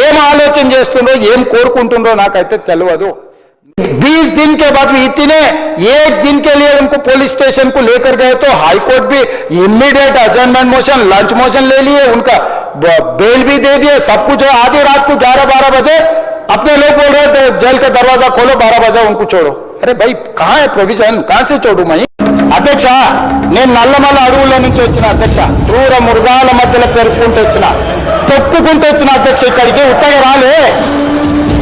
ఏం ఆలోచన చేస్తుండ్రో ఏం కోరుకుంటుండ్రో నాకైతే తెలియదు बीस दिन के बाद भी इतने एक दिन के लिए उनको पुलिस स्टेशन को लेकर गए तो हाई कोर्ट भी immediate adjournment motion lunch motion ले लिए उनका ब- बेल भी दे दिए सब कुछ है आधी रात को ग्यारह बारह बजे अपने लोग बोल रहे थे जेल का दरवाजा खोलो बारह बजे उनको छोड़ो अरे भाई कहाँ है प्रोविजन कहाँ से छोड़ू मैं అధ్యక్ష నేను నల్లమల్ల అడవుల నుంచి వచ్చిన అధ్యక్ష క్రూర మృగాల మధ్యలో పెరుక్కుంటూ వచ్చిన తొక్కుకుంటూ వచ్చిన అధ్యక్ష ఇక్కడికి ఉత్తగా రాలే.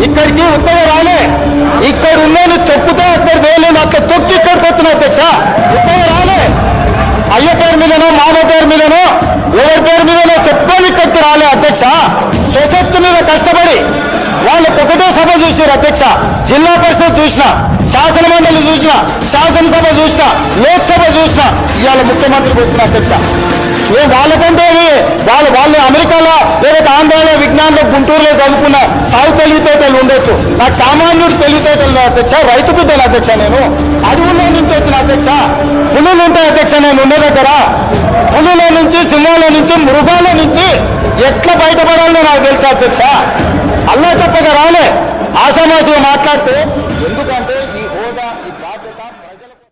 ఇక్కడికి ఉత్తగా రాలే. ఇక్కడ ఉన్నాను తొక్కుతే అక్కడ వేయలేను అక్కడ తొక్కి ఇక్కడికి వచ్చిన అధ్యక్ష. ఉత్తగా రాలే. అయ్య పేరు మీదనో మామ పేరు మీదనో ఎవరి పేరు మీదనో చెప్పుకొని ఇక్కడికి రాలే అధ్యక్ష. స్వశక్తి మీద కష్టపడి వాళ్ళకి ఒకటే సభ చూసారు అధ్యక్ష. జిల్లా పరిషత్ చూసిన శాసనమండలి చూసిన శాసనసభ చూసిన లోక్సభ చూసిన ఇవాళ ముఖ్యమంత్రికి వచ్చిన అధ్యక్ష. ఏ వాళ్ళకంటే వాళ్ళు వాళ్ళు అమెరికాలో లేకపోతే ఆంధ్రాలో విజ్ఞానంలో గుంటూరులో చదువుకున్న సాగు తెలివితేటలు ఉండొచ్చు. నాకు సామాన్యుడు తెలివితేటలు అధ్యక్ష రైతు బిడ్డలు అధ్యక్ష నేను. అడవుల్లో నుంచి వచ్చిన అధ్యక్ష పులులు ఉంటాయి అధ్యక్ష నేను ఉండే దగ్గర. పులుల నుంచి సింహాల నుంచి మృగాల నుంచి ఎట్లా బయటపడాలో నాకు తెలుసు అధ్యక్ష. అల్లా తప్పగా రాలే. ఆశామాసిగా మాట్లాడితే ఎందుకంటే